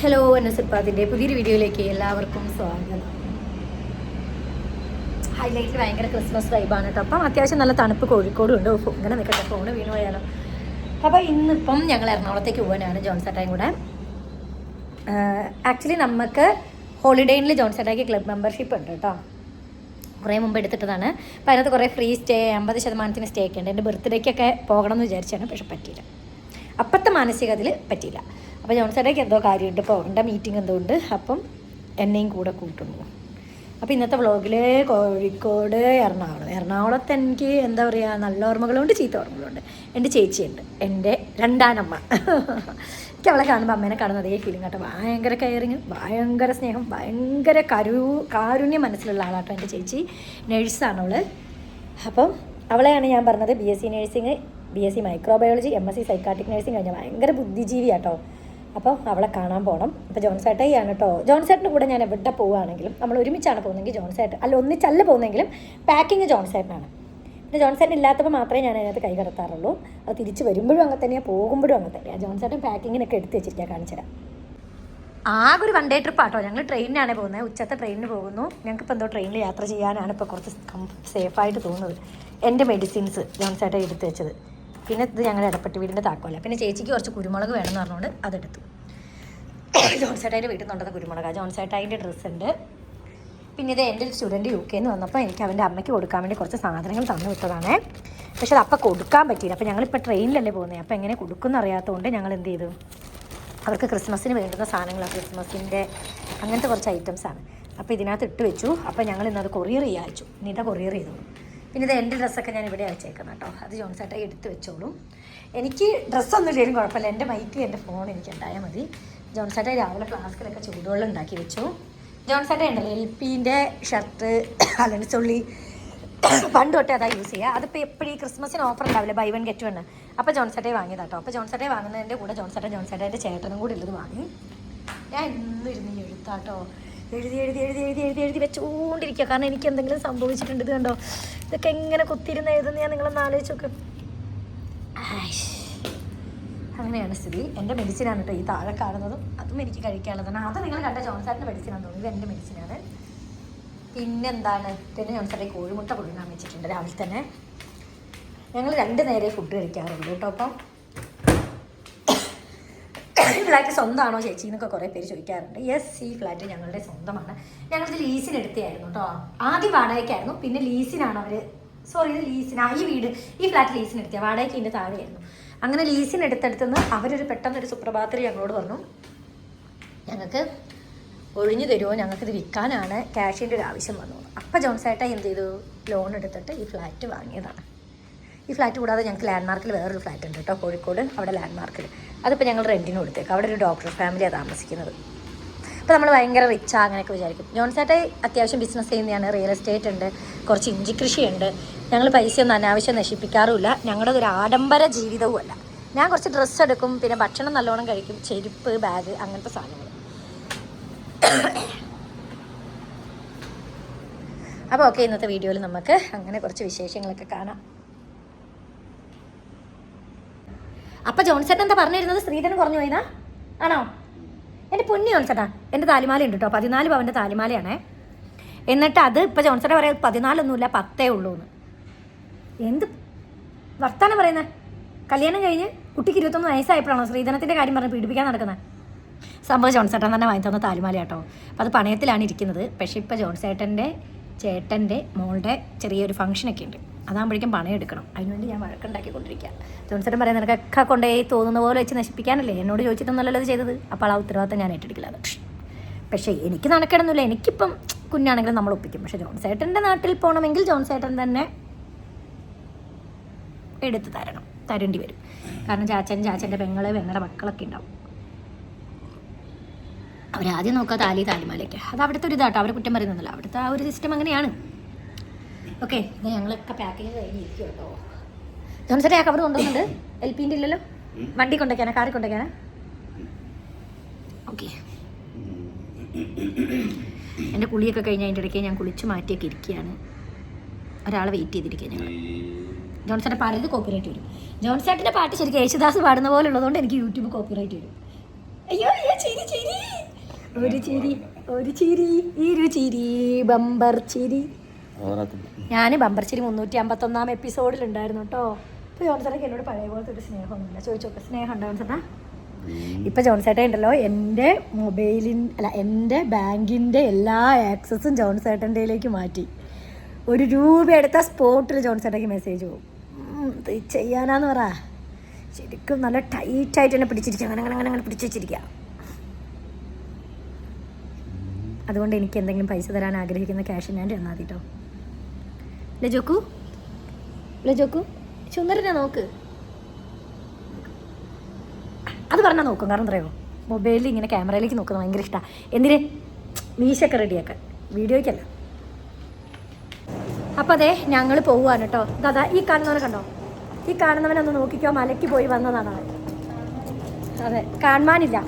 Hello എന്നെ സിപ്പാത്തിന്റെ പുതിയൊരു വീഡിയോയിലേക്ക് എല്ലാവർക്കും സ്വാഗതം. ഹൈലൈറ്റ് ഭയങ്കര ക്രിസ്മസ് വൈബാണ് കേട്ടോ. അപ്പം അത്യാവശ്യം നല്ല തണുപ്പ് കോഴിക്കോടും ഉണ്ട്. ഇങ്ങനെ നിൽക്കട്ടെ ഫോണ് വീണ് പോയാലോ. അപ്പോൾ ഇന്നിപ്പം ഞങ്ങൾ എറണാകുളത്തേക്ക് പോകാനാണ് ജോൺസേട്ടായും കൂടെ. ആക്ച്വലി നമുക്ക് ഹോളിഡേയിൽ ജോൺസേട്ടായ്ക്ക് ക്ലബ് മെമ്പർഷിപ്പ് ഉണ്ട് കേട്ടോ. കുറേ മുമ്പ് എടുത്തിട്ടതാണ്. അപ്പോൾ അതിനകത്ത് കുറേ ഫ്രീ സ്റ്റേ അമ്പത് ശതമാനത്തിന് സ്റ്റേ ഒക്കെ ഉണ്ട്. എന്റെ ബർത്ത്ഡേക്കൊക്കെ പോകണം എന്ന് വിചാരിച്ചാണ് പക്ഷെ പറ്റിയില്ല. അപ്പോഴത്തെ മാനസികതയിൽ പറ്റിയില്ല. അപ്പോൾ ജോൺസേട്ടയ്ക്ക് എന്തോ കാര്യമുണ്ട് പോകേണ്ട മീറ്റിംഗ് എന്തോ ഉണ്ട് അപ്പം എന്നെയും കൂടെ കൂട്ടുന്നു. അപ്പോൾ ഇന്നത്തെ വ്ളോഗിൽ കോഴിക്കോട് എറണാകുളം. എറണാകുളത്ത് എനിക്ക് എന്താ പറയുക നല്ല ഓർമ്മകളുണ്ട് ചീത്ത ഓർമ്മകളുണ്ട്. എന്റെ ചേച്ചിയുണ്ട്. എന്റെ രണ്ടാനമ്മ. എനിക്ക് അവളെ കാണുമ്പോൾ അമ്മേനെ കാണുന്ന അതേ ഫീലിംഗ് കേട്ടോ ഭയങ്കര കെയറിങ് ഭയങ്കര സ്നേഹം ഭയങ്കര കരു കാരുണ്യ മനസ്സിലുള്ള ആളാട്ടോ എന്റെ ചേച്ചി. നേഴ്സാണ് അവൾ അപ്പം അവളെയാണ് ഞാൻ പറഞ്ഞത് B S C nursing B S C microbiology M S C psychiatric nursing കഴിഞ്ഞാൽ ഭയങ്കര ബുദ്ധിജീവിയാട്ടോ. അപ്പോൾ അവളെ കാണാൻ പോകണം അപ്പോൾ ജോൺസേട്ടയാണ് കേട്ടോ ജോൺസേട്ടിന്റെ കൂടെ ഞാൻ എവിടെ പോവുകയാണെങ്കിലും നമ്മൾ ഒരുമിച്ചാണ് പോകുന്നതെങ്കിൽ ജോൺസേട്ട് അല്ല ഒന്നിച്ചല്ല പോകുന്നെങ്കിലും പാക്കിങ് ജോൺസേട്ടനാണ്. പിന്നെ ജോൺസേട്ടൻ ഇല്ലാത്തപ്പോൾ മാത്രമേ ഞാൻ അതിനകത്ത് കൈ കടത്താറുള്ളൂ. അത് തിരിച്ച് വരുമ്പോഴും അങ്ങനെ തന്നെയാണ് പോകുമ്പോഴും അങ്ങനെ തന്നെയാണ് ജോൺസേട്ടൻ പാക്കിങ്ങിനൊക്കെ എടുത്ത് വെച്ചിരിക്കാൻ കാണിച്ചുതരാം ആകെ ഒരു വൺ ഡേ ട്രിപ്പ് ആട്ടോ. ഞങ്ങൾ ട്രെയിനിനാണ് പോകുന്നത് ഉച്ചത്തെ ട്രെയിനിന് പോകുന്നു. ഞങ്ങൾക്കിപ്പോൾ എന്തോ ട്രെയിനിൽ യാത്ര ചെയ്യാനാണ് ഇപ്പോൾ കുറച്ച് സേഫായിട്ട് തോന്നുന്നത്. എന്റെ മെഡിസിൻസ് ജോൺസേട്ടൻ എടുത്ത് വെച്ചത്. പിന്നെ ഇത് ഞങ്ങളുടെ ഇടപ്പെട്ട് വീടിന്റെ താക്കോല. പിന്നെ ചേച്ചിക്ക് കുറച്ച് കുരുമുളക് വേണമെന്ന് പറഞ്ഞുകൊണ്ട് അതെടുത്തു. ജോൺസേട്ടായിന്റെ വീട്ടിൽ നിന്നുണ്ടെന്ന കുരുമുളക്. ജോൺസേട്ടായിന്റെ ഡ്രസ്സ് ഉണ്ട്. പിന്നെ ഇത് എന്റെ ഒരു സ്റ്റുഡന്റ് യു കെന്ന് വന്നപ്പോൾ എനിക്ക് അവന്റെ അമ്മയ്ക്ക് കൊടുക്കാൻ വേണ്ടി കുറച്ച് സാധനങ്ങൾ തന്നു വിട്ടതാണേ. പക്ഷെ അത് അപ്പം കൊടുക്കാൻ പറ്റിയില്ല. അപ്പോൾ ഞങ്ങളിപ്പോൾ ട്രെയിനിലല്ലേ പോകുന്നത്. അപ്പോൾ എങ്ങനെ കൊടുക്കുമെന്ന് അറിയാത്തതുകൊണ്ട് ഞങ്ങൾ എന്ത് ചെയ്തു? അവർക്ക് ക്രിസ്മസിന് വേണ്ടുന്ന സാധനങ്ങളാണ് ക്രിസ്മസിന്റെ അങ്ങനത്തെ കുറച്ച് ഐറ്റംസാണ്. അപ്പോൾ ഇതിനകത്ത് ഇട്ട് വെച്ചു. അപ്പോൾ ഞങ്ങൾ ഇന്നത് കൊറിയർ ചെയ്യാച്ചു ഇന്നിട്ട് കൊറിയർ ചെയ്തു പിന്നെ ഇത് എന്റെ ഡ്രസ്സൊക്കെ ഞാൻ ഇവിടെ അയച്ചേക്കുന്നത് കേട്ടോ. അത് ജോൺസേട്ടായി എടുത്ത് വെച്ചോളും. എനിക്ക് ഡ്രസ്സൊന്നും ഇല്ലെങ്കിലും കുഴപ്പമില്ല. എന്റെ മൈക്ക് എന്റെ ഫോൺ എനിക്ക് ഉണ്ടായാൽ മതി. ജോൺസേട്ടായി രാവിലെ ഫ്ലാസ്കിലൊക്കെ ചൂടുവെള്ളം ഉണ്ടാക്കി വെച്ചു. ജോൺസേട്ട ഉണ്ടല്ലോ എൽ പിന്റെ ഷർട്ട് അല്ലെങ്കിൽ ചുള്ളി പണ്ട് തൊട്ടേ അതാ യൂസ് ചെയ്യുക. അതിപ്പോൾ എപ്പോഴും ഈ ക്രിസ്മസിന് ഓഫർ ഉണ്ടാവില്ല? ബൈ വൺ ഗെറ്റ് വൺ അപ്പോൾ ജോൺസേട്ടയെ വാങ്ങിയതാട്ടോ അപ്പോൾ ജോൺസേട്ടയെ വാങ്ങുന്നതിന്റെ കൂടെ ജോൺസേട്ടൻ എന്റെ ചേട്ടനും കൂടി ഉള്ളത് വാങ്ങി. ഞാൻ ഇന്നിരുന്ന് എഴുത്താട്ടോ. എഴുതി എഴുതി എഴുതി എഴുതി എഴുതി എഴുതി വെച്ചുകൊണ്ടിരിക്കുക കാരണം എനിക്ക് എന്തെങ്കിലും സംഭവിച്ചിട്ടുണ്ട് ഇത് കണ്ടോ? ഇതൊക്കെ എങ്ങനെ കുത്തിയിരുന്ന് എഴുതുന്ന ഞാൻ നിങ്ങളൊന്ന് ആലോചിച്ച് നോക്ക്. അങ്ങനെയാണ് സ്ഥിതി. എന്റെ മെഡിസിനാണ് കേട്ടോ ഈ താഴെ കാണുന്നതും അതും എനിക്ക് കഴിക്കാനുള്ളതാണ് അത് നിങ്ങൾ കണ്ട ജോൺസാറിന്റെ മെഡിസിനാണ് തോന്നിയത് എന്റെ മെഡിസിനാണ് പിന്നെന്താണ്? പിന്നെ ജോൺസാറെ കോഴിമുട്ട പുഴുങ്ങാൻ വെച്ചിട്ടുണ്ട് രാവിലെ തന്നെ. ഞങ്ങൾ രണ്ട് നേരെ ഫുഡ് കഴിക്കാറുള്ളൂ കേട്ടോ അപ്പം ഈ ഫ്ലാറ്റ് സ്വന്തമാണോ ചേച്ചി എന്നൊക്കെ കുറേ പേര് ചോദിക്കാറുണ്ട്. യെസ് ഈ ഫ്ലാറ്റ് ഞങ്ങളുടെ സ്വന്തമാണ്. ഞങ്ങളിത് ലീസിന് എടുത്തതായിരുന്നു കേട്ടോ ആദ്യം വാടകയ്ക്കായിരുന്നു. പിന്നെ ലീസിനാണ് അവർ സോറി ഇത് ലീസിന് ഈ വീട് ഈ ഫ്ലാറ്റ് ലീസിന് എടുത്തിയ വാടകയ്ക്ക് ഇതിന്റെ താഴെയായിരുന്നു. അങ്ങനെ ലീസിന് എടുത്തെടുത്തുനിന്ന് അവരൊരു പെട്ടെന്നൊരു സുപ്രഭാതത്തിൽ ഞങ്ങളോട് പറഞ്ഞു ഞങ്ങൾക്ക് ഒഴിഞ്ഞു തരുമോ ഞങ്ങൾക്കിത് വിൽക്കാനാണ് ക്യാഷിന്റെ ഒരു ആവശ്യം വന്നു. അപ്പം ജോൺസേട്ട എന്ത് ചെയ്തു? ലോൺ എടുത്തിട്ട് ഈ ഫ്ലാറ്റ് വാങ്ങിയതാണ്. ഈ ഫ്ലാറ്റ് കൂടാതെ ഞങ്ങൾക്ക് ലാൻഡ് മാർക്കിൽ വേറൊരു ഫ്ലാറ്റ് ഉണ്ട് കേട്ടോ കോഴിക്കോട്. അവിടെ ലാൻഡ് മാർക്കിൽ അതിപ്പോൾ ഞങ്ങൾ റെന്റിന് കൊടുത്തേക്ക്. അവിടെ ഒരു ഡോക്ടർ ഫാമിലിയാണ് താമസിക്കുന്നത്. അപ്പോൾ നമ്മൾ ഭയങ്കര റിച്ചാ അങ്ങനെയൊക്കെ വിചാരിക്കും. ജോൺസേട്ടെ അത്യാവശ്യം ബിസിനസ് ചെയ്യുന്നതാണ്. റിയൽ എസ്റ്റേറ്റ് ഉണ്ട് കുറച്ച് ഇഞ്ചി കൃഷിയുണ്ട് ഞങ്ങൾ പൈസയൊന്നും അനാവശ്യം നശിപ്പിക്കാറുമില്ല. ഞങ്ങളുടെ ഒരു ആഡംബര ജീവിതവുമല്ല ഞാൻ കുറച്ച് ഡ്രസ്സ് എടുക്കും പിന്നെ ഭക്ഷണം നല്ലോണം കഴിക്കും ചെരുപ്പ് ബാഗ് അങ്ങനത്തെ സാധനങ്ങൾ. അപ്പോൾ ഓക്കെ ഇന്നത്തെ വീഡിയോയിൽ നമുക്ക് അങ്ങനെ കുറച്ച് വിശേഷങ്ങളൊക്കെ കാണാം. അപ്പൊ ജോൺസേട്ടൻ എന്താ പറഞ്ഞിരുന്നത്? സ്ത്രീധനം കുറഞ്ഞു പോയതാ? ആണോ? എന്റെ പൊന്നി ജോൺസേട്ടാ എന്റെ താലിമാല ഉണ്ട് കേട്ടോ പതിനാല് പവന്റെ താലിമാലയാണേ. എന്നിട്ട് അത് ഇപ്പം ജോൺസേട്ടൻ പറയാം പതിനാലൊന്നുമില്ല പത്തേ ഉള്ളൂ എന്ന് എന്ത് വർത്താനം പറയുന്നത് കല്യാണം കഴിഞ്ഞ് കുട്ടിക്ക് ഇരുപത്തൊന്ന് വയസ്സായപ്പോഴാണോ സ്ത്രീധനത്തിന്റെ കാര്യം പറഞ്ഞ് പീഡിപ്പിക്കാൻ നടക്കുന്നത് സംഭവം ജോൺസേട്ടൻ തന്നെ വാങ്ങി തന്ന താലിമാല കേട്ടോ അത് പണയത്തിലാണ് ഇരിക്കുന്നത്. പക്ഷേ ഇപ്പോൾ ജോൺസേട്ടന്റെ ചേട്ടന്റെ മോളുടെ ചെറിയൊരു ഫംഗ്ഷനൊക്കെ ഉണ്ട്. അതാകുമ്പോഴേക്കും പണയെടുക്കണം. അതിനുവേണ്ടി ഞാൻ വഴക്കുണ്ടാക്കിക്കൊണ്ടിരിക്കുക. ജോൺസേട്ടൻ പറയാം നിനക്കൊക്കെ കൊണ്ടുപോയി തോന്നുന്ന പോലെ വെച്ച് നശിപ്പിക്കാനല്ലേ? എന്നോട് ചോദിച്ചിട്ടൊന്നുമല്ലല്ലോ ഇത് ചെയ്തത്. അപ്പോൾ ആ ഉത്തരവാദിത്തം ഞാൻ ഏറ്റെടുക്കില്ല പക്ഷേ എനിക്ക് നടക്കണമെന്നില്ല എനിക്കിപ്പം കുഞ്ഞാണെങ്കിലും നമ്മൾ ഒപ്പിക്കും. പക്ഷേ ജോൺസേട്ടന്റെ നാട്ടിൽ പോകണമെങ്കിൽ ജോൺസേട്ടൻ തന്നെ എടുത്ത് തരണം. തരേണ്ടി വരും. കാരണം ചാച്ചൻ ചാച്ചന്റെ പെങ്ങൾ പെങ്ങളുടെ മക്കളൊക്കെ ഉണ്ടാവും. അവരാദ്യം നോക്കുക താലി താലിമാലയ്ക്ക്. അത് അവിടുത്തെ ഒരു ഇതാട്ടോ. അവരെ കുറ്റം പറയുന്നില്ല അവിടുത്തെ ആ ഒരു സിസ്റ്റം അങ്ങനെയാണ്. ഓക്കെ ഞങ്ങളൊക്കെ പാക്കിങ് കഴിഞ്ഞിരിക്കും കേട്ടോ ജോൺസറെ ആ കവർ കൊണ്ടുവന്നുണ്ട് എൽ പിന്റെ ഇല്ലല്ലോ വണ്ടി കൊണ്ടുവയ്ക്കാനാ കാറി കൊണ്ടുവയ്ക്കാനാ ഓക്കെ. എന്റെ കുളിയൊക്കെ കഴിഞ്ഞ അതിന്റെ ഇടയ്ക്ക് ഞാൻ കുളിച്ച് മാറ്റിയൊക്കെ ഇരിക്കുകയാണ്. ഒരാളെ വെയിറ്റ് ചെയ്തിരിക്കുക ഞങ്ങൾ. ജോൺസേട്ടന്റെ പാടിയത് കോപ്പിറൈറ്റ് വരും. ജോൺസേട്ടന്റെ പാട്ട് ശരിക്കും യേശുദാസ് പാടുന്ന പോലെ ഉള്ളതുകൊണ്ട് എനിക്ക് യൂട്യൂബ് കോപ്പിറൈറ്റ് വരും. അയ്യോ അയ്യോ ചിരി ചിരി. ഒരു ചിരി ഒരു ചിരി ഇരു ചിരി ബമ്പർ ചിരി. ഞാൻ മുന്നൂറ്റി അമ്പത്തി ഒന്നാം എപ്പിസോഡിൽ എപ്പിസോഡിലുണ്ടായിരുന്നു കേട്ടോ ഇപ്പോൾ ജോൺസേട്ടയ്ക്ക് എന്നോട് പഴയ പോലത്തെ ഒരു സ്നേഹമൊന്നുമില്ല. ചോദിച്ചോക്കെ സ്നേഹം ഉണ്ടാവും ചേട്ടാ ഇപ്പം ജോൺസേട്ടൻ ഉണ്ടല്ലോ എന്റെ മൊബൈലിൻ അല്ല എന്റെ ബാങ്കിന്റെ എല്ലാ ആക്സസും ജോൺസേട്ടന്റെയിലേക്ക് മാറ്റി. ഒരു രൂപ എടുത്ത സ്പോട്ടിൽ ജോൺസേട്ടയ്ക്ക് മെസ്സേജ് പോകും. ചെയ്യാനാന്ന് പറ. ശരിക്കും നല്ല ടൈറ്റായിട്ട് തന്നെ പിടിച്ചിരിക്കുക. അങ്ങനെ അങ്ങനെ അങ്ങനെ പിടിച്ചു വെച്ചിരിക്കുക. അതുകൊണ്ട് എനിക്ക് എന്തെങ്കിലും പൈസ തരാൻ ആഗ്രഹിക്കുന്ന ക്യാഷ് ഞാൻ കേട്ടോ ലജോക്കു? ലജോക്കു ചുന്ദരനെ നോക്ക്. അത് പറഞ്ഞാൽ നോക്കും കാരണം എന്തറിയോ? മൊബൈലിൽ ഇങ്ങനെ ക്യാമറയിലേക്ക് നോക്കുന്നത് ഭയങ്കര ഇഷ്ടമാണ് എന്തിനെ? മീശൊക്കെ റെഡിയാക്കാൻ. വീഡിയോയ്ക്കല്ല. അപ്പോൾ അതെ ഞങ്ങൾ പോവുകയാണ് കേട്ടോ ദാദാ ഈ കാണുന്നവനെ കണ്ടോ? ഈ കാണുന്നവനൊന്ന് നോക്കിക്കോ മലയ്ക്ക് പോയി വന്നതാണ് അതെ കാണാനില്ല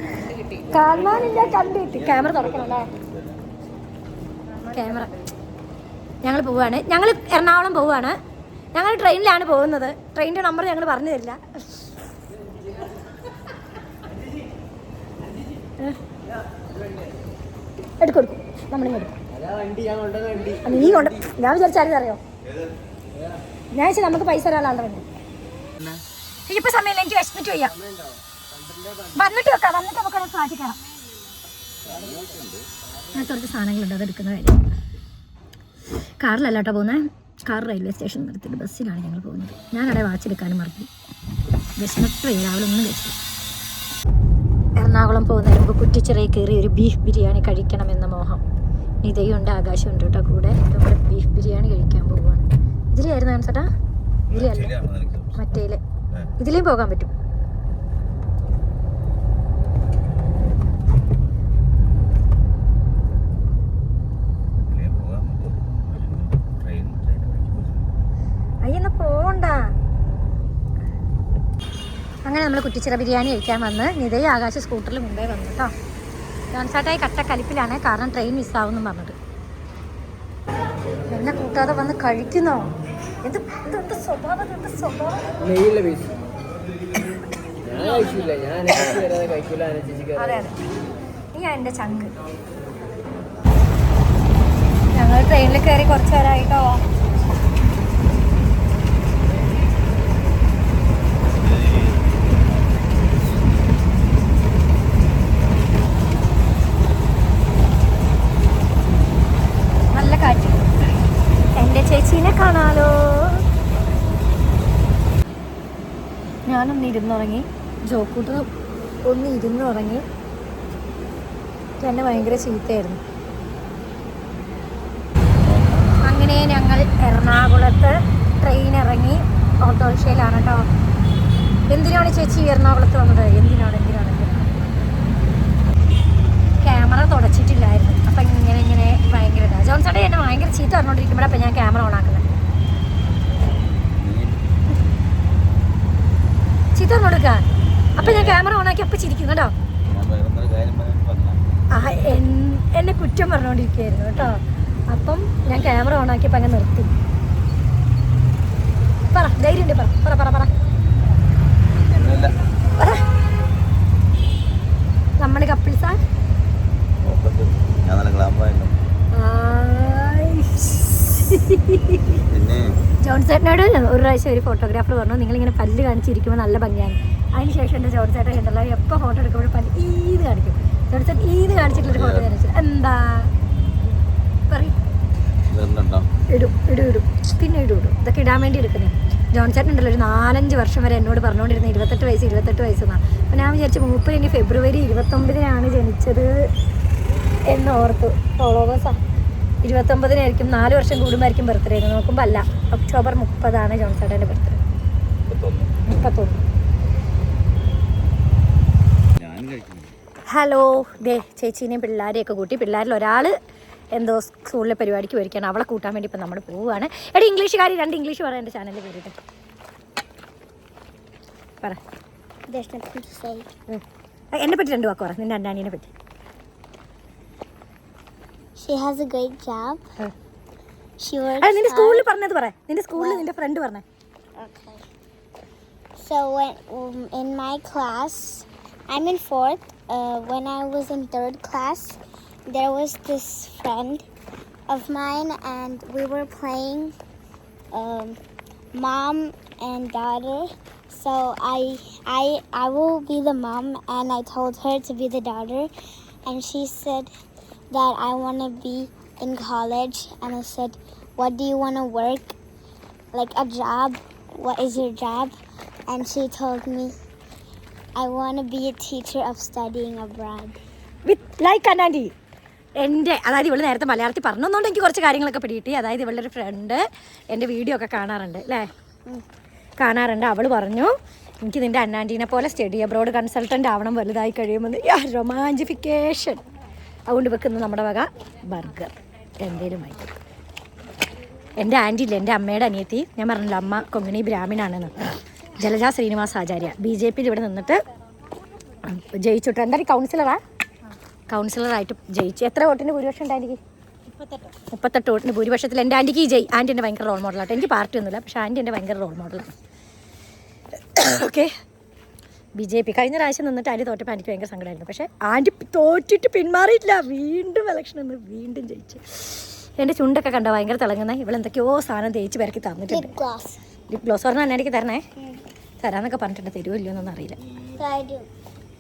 കാണാനില്ല കണ്ടു കിട്ടി ക്യാമറ തുറക്കണല്ലേ? ക്യാമറ. ഞങ്ങൾ പോവുകയാണ് ഞങ്ങൾ എറണാകുളം പോവുകയാണ് ഞങ്ങൾ ട്രെയിനിലാണ് പോകുന്നത്. ട്രെയിനിന്റെ നമ്പർ ഞങ്ങൾ പറഞ്ഞു തരില്ല. എടുക്കും എടുക്കും. നമ്മളിങ്ങ് എടുക്കും. ആ, നീ കൊണ്ട് ഞാൻ വിചാരിച്ചാലും അറിയോ? ഞാൻ വെച്ചാൽ നമുക്ക് പൈസ ഒരാളാണ് വേണ്ടി. ഇപ്പൊ സമയമില്ല എനിക്ക് വിശന്നിട്ട് ചെയ്യാം വന്നിട്ട് വെക്കാം വന്നിട്ട് നമുക്ക് സാധിക്കാം ഞാൻ കുറച്ച് സാധനങ്ങളുണ്ട് അത് എടുക്കുന്ന കാര്യം. കാറിലല്ല കേട്ടോ പോകുന്നത് കാർ റെയിൽവേ സ്റ്റേഷൻ നിർത്തിയിട്ട് ബസ്സിലാണ് ഞങ്ങൾ പോകുന്നത്. ഞാൻ അവിടെ വാച്ചെടുക്കാനും മറന്നു. വിശന്നിട്ട് രാവിലെ ഒന്നും കഴിച്ചില്ല. എറണാകുളം പോകുന്നതിന് മുമ്പ് കുറ്റിച്ചിറയിൽ കയറി ഒരു ബീഫ് ബിരിയാണി കഴിക്കണമെന്ന മോഹം. നിതയുണ്ട് ആകാശമുണ്ട് കേട്ടോ കൂടെ. നമ്മുടെ ബീഫ് ബിരിയാണി കഴിക്കാൻ പോവുകയാണ്. ഇതിലായിരുന്നു ചേട്ടാ ഇതിലല്ല. മറ്റേൽ ഇതിലേയും പോകാൻ പറ്റും അയ്യെന്നാ പോണ്ട അങ്ങനെ നമ്മൾ കുറ്റിച്ചിറ ബിരിയാണി കഴിക്കാൻ വന്ന് നിതയും ആകാശ സ്കൂട്ടറിൽ മുമ്പേ വന്നു കേട്ടോ. ജോൺസാട്ടായി കട്ട കലിപ്പിലാണ് കാരണം ട്രെയിൻ മിസ്സാവും പറഞ്ഞിട്ട് എന്നെ കൂട്ടാതെ വന്ന് കഴിക്കുന്നോ? എന്ത് എന്ത് സ്വഭാവം എന്ത് സ്വഭാവം? അതെ അതെ. നീ എന്റെ ചങ്ക്. ഞങ്ങൾ ട്രെയിനിൽ കയറി കുറച്ച് നേരമായിട്ടോ നല്ല കാറ്റ് എന്റെ ചേച്ചീനെ കാണാലോ ഞാനൊന്ന് ഇരുന്നുറങ്ങി. ജോക്കൂട്ട് ഒന്ന് ഇരുന്നുറങ്ങി. എന്നെ ഭയങ്കര ചീത്തയായിരുന്നു. അങ്ങനെ ഞങ്ങൾ എറണാകുളത്ത് ട്രെയിൻ ഇറങ്ങി. ഓട്ടോറിക്ഷയിലാണ് കേട്ടോ. എന്തിനാണ് ചേച്ചി എറണാകുളത്ത് വന്നത്? എന്തിനാണ് എന്തിനാണ് ക്യാമറ തുടച്ചിട്ടില്ലായിരുന്നു. അപ്പം ഇങ്ങനെ ഇങ്ങനെ ഭയങ്കര ഇതാ. ജോൺസേട്ടൻ എന്നെ ഭയങ്കര ചീത്ത പറഞ്ഞുകൊണ്ടിരിക്കുമ്പോഴാണ് അപ്പം ഞാൻ ക്യാമറ ഓൺ ചീത്ത കൊടുക്കാൻ. അപ്പൊ ഞാൻ ക്യാമറ ഓണാക്കി അപ്പൊ ചിരിക്കുന്നു കേട്ടോ. ആ എന്നെ കുറ്റം പറഞ്ഞുകൊണ്ടിരിക്കുകയായിരുന്നു കേട്ടോ. അപ്പം ഞാൻ ക്യാമറ ഓണാക്കി ആക്കിയപ്പോൾ അങ്ങ് നിർത്തി. പറ ധൈര്യമുണ്ട് പറ. പറ പറ പറ നമ്മൾ കപ്പിൾസാ ഞാൻ നല്ല ഗ്ലാമറായിരുന്നു പിന്നെ ജോൺസേട്ടനോട് ഒരു പ്രാവശ്യം ഒരു ഫോട്ടോഗ്രാഫർ പറഞ്ഞു നിങ്ങളിങ്ങനെ പല്ല് കാണിച്ചിരിക്കുമ്പോൾ നല്ല ഭംഗിയാണ്. അതിന് ശേഷം എന്റെ ജോർജേട്ടൻ ഉണ്ടല്ലോ എപ്പോൾ ഫോട്ടോ എടുക്കുമ്പോഴും പല്ല് ഈത് കാണിക്കും. ജോർജേട്ടൻ ഈത് കാണിച്ചിട്ടുള്ളൊരു ഫോട്ടോ കാണിച്ചു എന്താ? പറയും. ഇടും ഇടും ഇടും. പിന്നെ ഇടും ഇടും. ഇതൊക്കെ ഇടാൻ വേണ്ടി എടുക്കുന്നത് ജോൺസേട്ടൻ ഉണ്ടല്ലോ ഒരു നാലഞ്ച് വർഷം വരെ എന്നോട് പറഞ്ഞുകൊണ്ടിരുന്ന ഇരുപത്തെട്ട് വയസ്സ് ഇരുപത്തെട്ട് വയസ്സെന്നാണ് അപ്പോൾ ഞാൻ വിചാരിച്ചു മൂപ്പര് ഇനി ഫെബ്രുവരി ഇരുപത്തൊമ്പതിനാണ് ജനിച്ചത് എന്ന് ഓർത്തു. ഫോളോവേഴ്സാ ഇരുപത്തൊമ്പതിനായിരിക്കും നാല് വർഷം കൂടുമ്പോഴായിരിക്കും ബർത്ത്ഡേ എന്ന് നോക്കുമ്പോൾ അല്ല ഒക്ടോബർ മുപ്പതാണ് ജോൺസേട്ടന്റെ ബർത്ത്ഡേ മുപ്പത്തൊന്ന്. ഹലോ ദേ ചേച്ചീനെയും പിള്ളേരെയൊക്കെ കൂട്ടി പിള്ളേരിൽ ഒരാൾ എന്തോ സ്കൂളിലെ പരിപാടിക്ക് പോയിരിക്കുകയാണ്. അവളെ കൂട്ടാൻ വേണ്ടി ഇപ്പം നമ്മൾ പോവുകയാണ്. എടി ഇംഗ്ലീഷുകാർ രണ്ട് ഇംഗ്ലീഷ് പറയാം എന്റെ ചാനലിൽ കയറിയിട്ട് പറ. എന്നെ പറ്റി രണ്ട് വാക്ക് പറ നിന്റെ അണ്ടാനീനെ പറ്റി. She has a great job. ഉം. She works. അല്ല നിന്റെ hard. സ്കൂളിൽ പറഞ്ഞത് പറ നിന്റെ സ്കൂളിൽ നിന്റെ ഫ്രണ്ട് പറഞ്ഞേ Okay. So when um, in my class, I'm in fourth. uh, when I was in third class, there was this friend of mine, and we were playing um, mom and daughter. So I, I, I will be the mom, and I told her to be the daughter, and she said that I want to be in college, and I said, "What do you want to work? Like a job? What is your job?" And she told me, "I want to be a teacher of studying abroad." With like അന്നാന്റി എന്റെ അതായത് ഇവൾ നേരത്തെ മലയാളത്തിൽ പറഞ്ഞതുകൊണ്ട് എനിക്ക് കുറച്ച് കാര്യങ്ങളൊക്കെ പിടികിട്ടി അതായത് ഇവളുടെ ഒരു ഫ്രണ്ട് എന്റെ വീഡിയോ ഒക്കെ കാണാറുണ്ട് അല്ലേ കാണാറുണ്ട് അവൾ പറഞ്ഞു എനിക്ക് നിന്റെ അന്നാന്റീനെ പോലെ സ്റ്റഡി അബ്രോഡ് കൺസൾട്ടന്റ് ആവണം വലുതായി കഴിയുമെന്ന് റൊമാന്റിഫിക്കേഷൻ അതുകൊണ്ട് വെക്കുന്ന നമ്മുടെ വക ബർഗർ. എന്തേലും ആയിട്ട് എന്റെ ആന്റി ഇല്ല എന്റെ അമ്മയുടെ അനിയത്തി. ഞാൻ പറഞ്ഞില്ല അമ്മ കൊങ്ങിണി ബ്രാഹ്മിണാണെന്ന്. ജലജ ശ്രീനിവാസ് ആചാര്യ. ബി ജെ പിയിൽ ഇവിടെ നിന്നിട്ട് ജയിച്ചിട്ട്. എന്തായാലും കൗൺസിലറാ കൗൺസിലറായിട്ട് ജയിച്ചു. എത്ര വോട്ടിന് ഭൂരിപക്ഷം ഉണ്ട് ആന്റിക്ക് മുപ്പത്തെട്ട് വോട്ടിന് ഭൂരിപക്ഷത്തിൽ. എന്റെ ആന്റിക്ക് ഈ ജയി ആന്റി എന്റെ ഭയങ്കര റോൾ മോഡലാട്ടോ എനിക്ക് പാർട്ടി ഒന്നുമില്ല പക്ഷേ ആന്റി എന്റെ ഭയങ്കര റോൾ മോഡലാണ് ഓക്കെ ബി ജെ പി. കഴിഞ്ഞ പ്രാവശ്യം നിന്നിട്ട് ആന്റി തോറ്റപ്പോൾ എനിക്ക് ഭയങ്കര സങ്കടമായിരുന്നു. പക്ഷേ ആന്റി തോറ്റിട്ട് പിന്മാറിയിട്ടില്ല. വീണ്ടും ഇലക്ഷൻ നിന്ന് വീണ്ടും ജയിച്ചു. എന്റെ ചുണ്ടൊക്കെ കണ്ട? ഭയങ്കര തിളങ്ങുന്ന. ഇവളെന്തൊക്കെയോ സാധനം തേച്ച് പെരക്കി തന്നിട്ടുണ്ട്. ലിപ് ഗ്ലോസ് പറഞ്ഞാൽ എനിക്ക് തരണേ. തരാന്നൊക്കെ പറഞ്ഞിട്ടുണ്ട്. തരുമോ ഇല്ലയോ എന്നൊന്നും അറിയില്ല.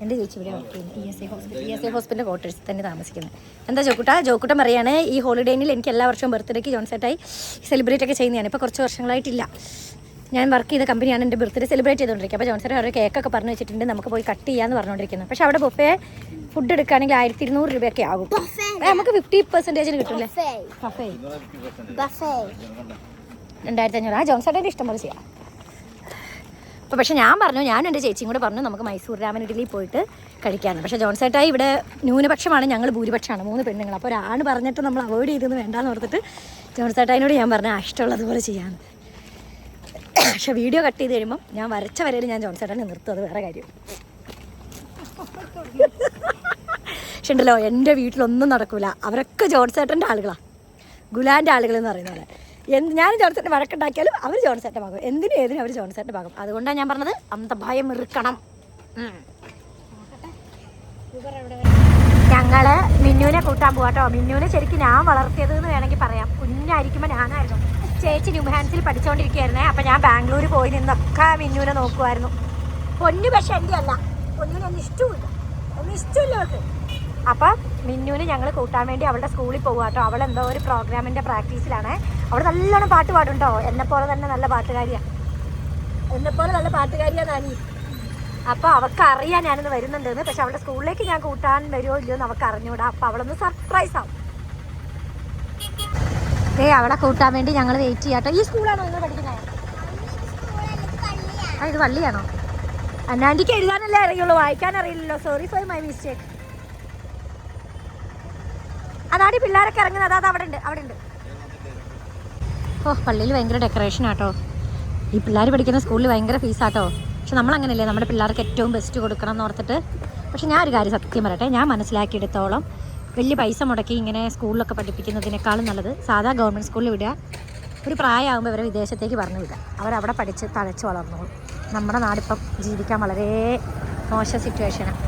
എന്റെ ചേച്ചി ഇവിടെ വർക്ക് ചെയ്യുന്നത് E S I hospital E S I ഹോസ്പിറ്റലിന്റെ ക്വാർട്ടേഴ്സിൽ തന്നെ താമസിക്കുന്നത് എന്താ ജോക്കുട്ട? ജോക്കുട്ടൻ പറയാണ് ഈ ഹോളിഡേയിൽ എനിക്ക് എല്ലാ വർഷവും ബർത്ത്ഡേക്ക് ജോൺസെറ്റായി സെലിബ്രേറ്റ് ഒക്കെ ചെയ്യുന്നതാണ്. ഇപ്പോൾ കുറച്ച് വർഷങ്ങളായിട്ടില്ല. ഞാൻ വർക്ക് ചെയ്ത കമ്പനിയാണ് എന്റെ ബർത്ത്ഡേ സെലിബ്രേറ്റ് ചെയ്തുകൊണ്ടിരിക്കുക അപ്പോൾ ജോൺസൺ ഒരു കേക്കൊക്കെ പറഞ്ഞു വെച്ചിട്ടുണ്ട്. നമുക്ക് പോയി കട്ട് ചെയ്യാമെന്ന് പറഞ്ഞുകൊണ്ടിരിക്കുന്നത് പക്ഷേ അവിടെ ബൊഫേ ഫുഡ് എടുക്കുകയാണെങ്കിൽ ആയിരത്തി ഇരുന്നൂറ് രൂപയൊക്കെ ആകും നമുക്ക് ഫിഫ്റ്റി പെർസെന്റേജിന് കിട്ടില്ലേ. രണ്ടായിരത്തി അഞ്ഞൂറ് ആ ജോൺസേട്ടന്റെ ഇഷ്ടം പോലെ ചെയ്യാം. അപ്പോൾ പക്ഷേ ഞാൻ പറഞ്ഞു ഞാനും എന്റെ ചേച്ചിയും കൂടെ പറഞ്ഞു നമുക്ക് മൈസൂർ രാമൻ ഇഡ്ഡലി പോയിട്ട് കഴിക്കാമെന്ന് പക്ഷേ ജോൺസേട്ടായി ഇവിടെ ന്യൂനപക്ഷമാണ് ഞങ്ങൾ ഭൂരിപക്ഷമാണ് മൂന്ന് പെണ്ണുങ്ങൾ അപ്പോൾ ഒരാണ് പറഞ്ഞിട്ട് നമ്മൾ അവോയ്ഡ് ചെയ്തെന്ന് വേണ്ടാന്ന് ഓർത്തിട്ട് ജോൺസേട്ടായിനോട് ഞാൻ പറഞ്ഞു ആ ഇഷ്ടമുള്ളതുപോലെ ചെയ്യാമെന്ന് പക്ഷേ വീഡിയോ കട്ട് ചെയ്ത് കഴിയുമ്പോൾ ഞാൻ വരച്ച വരയിൽ ഞാൻ ജോൺസേട്ടനെ നിർത്തും അത് വേറെ കാര്യം. പക്ഷെ ഉണ്ടല്ലോ എന്റെ വീട്ടിലൊന്നും നടക്കൂല. അവരൊക്കെ ജോൺസേട്ടന്റെ ആളുകളാണ് ഗുലാന്റെ ആളുകൾ എന്ന് പറയുന്ന പോലെ. എന്ത് ഞാൻ ജോൺസേട്ടൻ വഴക്കുണ്ടാക്കിയാലും അവർ ജോൺസേട്ടന്റെ ഭാഗം എന്തിനും ഏതിനും അവർ ജോൺസേട്ടന്റെ ഭാഗം അതുകൊണ്ടാണ് ഞാൻ പറഞ്ഞത് അന്തഭയം ഇറുക്കണം. ഞങ്ങൾ മിന്നുവിനെ കൂട്ടാൻ പോവാട്ടോ. മിന്നുവിനെ ശരിക്കും ഞാൻ വളർത്തിയത് എന്ന് വേണമെങ്കിൽ പറയാം. കുഞ്ഞായിരിക്കുമ്പോൾ ഞാനായിരുന്നു. ചേച്ചി ന്യൂഹാൻസിൽ പഠിച്ചുകൊണ്ടിരിക്കുകയായിരുന്നേ അപ്പം ഞാൻ ബാംഗ്ലൂർ പോയി നിന്നൊക്കെ മിന്നുവിനെ നോക്കുമായിരുന്നു പൊന്നു പക്ഷെ എന്റെ അല്ല പൊന്നുവിനെ ഒന്നും ഇഷ്ടമില്ല ഒന്നും ഇഷ്ടമില്ല അവൾക്ക്. അപ്പം മിന്നുവിന് ഞങ്ങൾ കൂട്ടാൻ വേണ്ടി അവളുടെ സ്കൂളിൽ പോകുക കേട്ടോ അവൾ എന്തോ ഒരു പ്രോഗ്രാമിന്റെ പ്രാക്ടീസിലാണ്. അവൾ നല്ലോണം പാട്ട് പാടുണ്ടോ? കേട്ടോ എന്നെപ്പോലെ തന്നെ നല്ല പാട്ടുകാരിയാണ് എന്നെപ്പോലെ നല്ല പാട്ടുകാരിയാണ് നാനി. അപ്പോൾ അവൾക്ക് അറിയാൻ ഞാനിന്ന് വരുന്നുണ്ടെന്ന്. പക്ഷെ അവളുടെ സ്കൂളിലേക്ക് ഞാൻ കൂട്ടാൻ വരുമോ ഇല്ലയോ എന്ന് അവൾക്ക് അറിഞ്ഞൂടാ അപ്പോൾ അവളൊന്ന് സർപ്രൈസ് ആവും ഏ അവിടെ കൂട്ടാൻ വേണ്ടി ഞങ്ങൾ വെയിറ്റ് ചെയ്യാട്ടോ. ഈ സ്കൂളാണോ നിങ്ങൾ പഠിക്കുന്നത്? ആ ഇത് വള്ളിയാണോ അന്നാന്റിക്ക് എഴുതാനല്ലേ അറിയുള്ളൂ വായിക്കാൻ അറിയില്ലല്ലോ. സോറി ഫോർ മൈ മിസ്റ്റേക്ക് അതാടി പിള്ളേരൊക്കെ ഇറങ്ങുന്നത്. അതാ അവിടെ ഉണ്ട് അവിടെ ഉണ്ട്. ഓ പള്ളിയിൽ ഭയങ്കര ഡെക്കറേഷൻ ആട്ടോ. ഈ പിള്ളേർ പഠിക്കുന്ന സ്കൂളിൽ ഭയങ്കര ഫീസാട്ടോ പക്ഷെ നമ്മൾ അങ്ങനെയല്ലേ നമ്മുടെ പിള്ളേർക്ക് ഏറ്റവും ബെസ്റ്റ് കൊടുക്കണം എന്ന് ഓർത്തിട്ട്. പക്ഷെ ഞാൻ ഒരു കാര്യം സത്യം പറയട്ടെ ഞാൻ മനസ്സിലാക്കിയെടുത്തോളം വലിയ പൈസ മുടക്കി ഇങ്ങനെ സ്കൂളിലൊക്കെ പഠിപ്പിക്കുന്നതിനേക്കാളും നല്ലത് സാധാ ഗവൺമെന്റ് സ്കൂളിൽ വിടുക. ഒരു പ്രായമാകുമ്പോൾ ഇവരെ വിദേശത്തേക്ക് പറഞ്ഞു വിടുക. അവരവിടെ പഠിച്ച് തഴച്ച് വളർന്നോളും നമ്മുടെ നാടിപ്പം ജീവിക്കാൻ വളരെ മോശം സിറ്റുവേഷനാണ്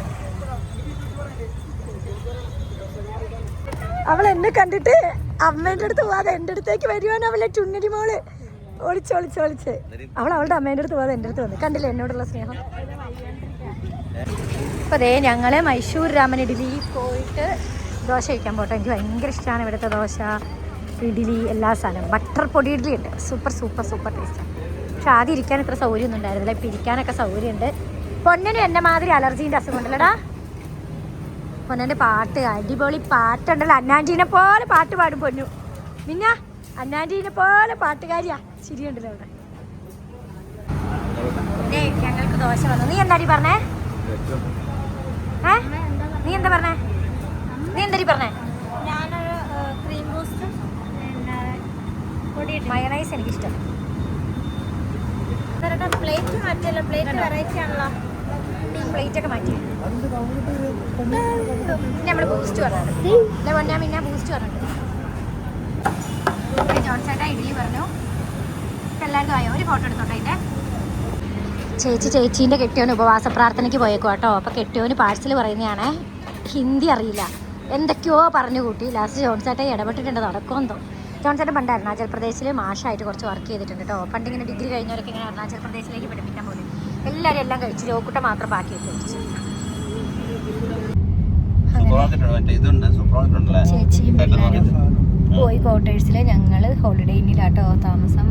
അവൾ എന്നെ കണ്ടിട്ട് അമ്മേന്റെ അടുത്ത് പോവാതെ എന്റെ അടുത്തേക്ക് വരുവാണ് അവളെ ചുണ്ണരി മോൾ. ഒളിച്ച് ഒളിച്ച് ഒളിച്ച്. അവൾ അവളുടെ അമ്മേന്റെ അടുത്ത് പോവാതെ എന്റെ അടുത്ത് വന്നു. കണ്ടില്ലേ എന്നോടുള്ള സ്നേഹം? അപ്പോൾ അതേ ഞങ്ങൾ മൈസൂർ ഇഡ്ഡലി പോയിട്ട് ദോശ കഴിക്കാൻ പോട്ടെ എനിക്ക് ഭയങ്കര ഇഷ്ടമാണ് ഇവിടുത്തെ ദോശ ഇഡ്ഡലി എല്ലാ സാധനവും. ബട്ടർ പൊടി ഇഡ്ഡലി ഉണ്ട്. സൂപ്പർ സൂപ്പർ സൂപ്പർ ടേസ്റ്റാണ് പക്ഷെ ആദ്യം ഇരിക്കാൻ ഇത്ര സൗകര്യമൊന്നും ഉണ്ടായിരുന്നില്ല. ഇപ്പം ഇരിക്കാനൊക്കെ സൗകര്യമുണ്ട്. പൊന്നിനും എന്നെ മാതിരി അലർജീന്റെ അസുഖം ഉണ്ടല്ലോടാ. പൊന്നന്റെ പാട്ട് അടിപൊളി പാട്ടുണ്ടല്ലോ. അന്നാന്റീനെ പോലെ പാട്ട് പാടും പൊന്നു. മിന്ന അന്നാന്റീനെ പോലെ പാട്ടുകാരിയാ. ശരിയുണ്ടല്ലോ അവിടെ. ഞങ്ങൾക്ക് ദോശ വന്നു. നീ എന്താടി പറഞ്ഞേ? ഏ? നീ എന്താ പറഞ്ഞേ? നീ പറഞ്ഞേ? ഞാനൊരു ക്രീം മയണൈസ് എനിക്കിഷ്ടം. പ്ലേറ്റ് മാറ്റിയല്ലോ പ്ലേറ്റ് വെറൈറ്റി ആണല്ലോ. പ്ലേറ്റ് ഒക്കെ മാറ്റി. പിന്നെ ബൂസ്റ്റ് പിന്നെ ബൂസ്റ്റ് ജോൺസേട്ടാ ഇഡ്ഡലി പറഞ്ഞു. എല്ലാവർക്കും ആയോ? ഒരു ഫോട്ടോ എടുത്തോട്ടെ അതിന്റെ ചേച്ചി ചേച്ചീന്റെ കെട്ടിയോന് ഉപവാസ പ്രാർത്ഥനയ്ക്ക് പോയേക്കോ കേട്ടോ. അപ്പോൾ കെട്ടിയോന് പാഴ്സൽ പറയുന്നതാണ് ഹിന്ദി അറിയില്ല. എന്തൊക്കെയോ പറഞ്ഞു കൂട്ടി. ലാസ്റ്റ് ജോൺസേട്ടെ ഇടപെട്ടിട്ടുണ്ട്. നടക്കുമെന്തോ ജോൺസേട്ടൻ പണ്ട് അരുണാചൽ പ്രദേശിൽ മാഷായിട്ട് കുറച്ച് വർക്ക് ചെയ്തിട്ടുണ്ട് കേട്ടോ പണ്ട് ഇങ്ങനെ ഡിഗ്രി കഴിഞ്ഞവരൊക്കെ ഇങ്ങനെ അരുണാചൽ പ്രദേശിലേക്ക് പഠിപ്പിക്കാൻ പോലും എല്ലാവരും എല്ലാം കഴിച്ച് ലോക്കുട്ട മാത്രം ബാക്കി വെച്ച് കഴിച്ചു ചേച്ചിയും നോക്കിയിട്ട്. പോയി ക്വാർട്ടേഴ്സിൽ ഞങ്ങൾ ഹോളിഡേ ഇന്നിലാട്ടോ താമസം.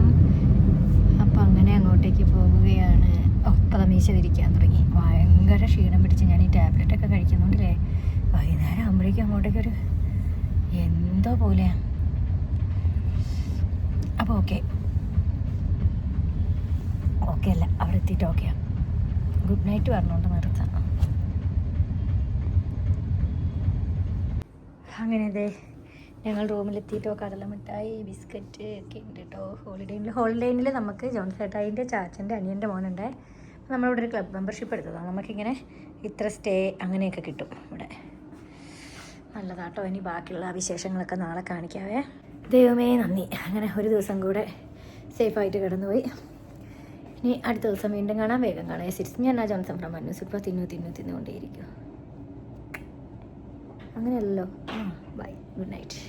അപ്പം അങ്ങനെ അങ്ങോട്ടേക്ക് പോവുകയാണ് ഒപ്പതമീശ തിരിക്കാൻ തുടങ്ങി. ഭയങ്കര ക്ഷീണം പിടിച്ച് ഞാൻ ഈ ടാബ്ലറ്റ് ഒക്കെ കഴിക്കുന്നുണ്ടല്ലേ? വൈകുന്നേരം ആകുമ്പോഴേക്കും അങ്ങോട്ടേക്കൊരു എന്തോ പോലെയാണ് അപ്പോൾ ഓക്കെ ഓക്കെ അല്ല അവിടെ എത്തിയിട്ട് ഓക്കെയാണ് ഗുഡ് നൈറ്റ് പറഞ്ഞുകൊണ്ട് നിർത്താം. അങ്ങനെ അതെ ഞങ്ങൾ റൂമിലെത്തിയിട്ടോ കടലമിഠായി ബിസ്ക്കറ്റ് ഒക്കെ ഉണ്ട് കേട്ടോ ഹോളിഡേയിൽ ഹോളിഡേയിൽ നമുക്ക് ജോൺ ചേട്ടായിന്റെ ചാച്ചന്റെ അനിയന്റെ മോനുണ്ട്. നമ്മളിവിടെ ഒരു ക്ലബ് മെമ്പർഷിപ്പ് എടുത്തതാണ്. നമുക്കിങ്ങനെ ഇത്ര സ്റ്റേ അങ്ങനെയൊക്കെ കിട്ടും ഇവിടെ. നല്ലതാട്ടോ. ഇനി ബാക്കിയുള്ള വിശേഷങ്ങളൊക്കെ നാളെ കാണിക്കാവേ. ദൈവമേ നന്ദി. അങ്ങനെ ഒരു ദിവസം കൂടെ സേഫായിട്ട് കിടന്നുപോയി. ഇനി അടുത്ത ദിവസം വീണ്ടും കാണാം. വേഗം കാണാം. സിറ്റ്സ് ഞാൻ ആ ജോൺസൺ ഫ്രം മന്നൂസ് ഇപ്പോൾ തിന്നു തിന്നു തിന്നുകൊണ്ടേയിരിക്കും അങ്ങനെയല്ലോ ആ ബൈ ഗുഡ് നൈറ്റ്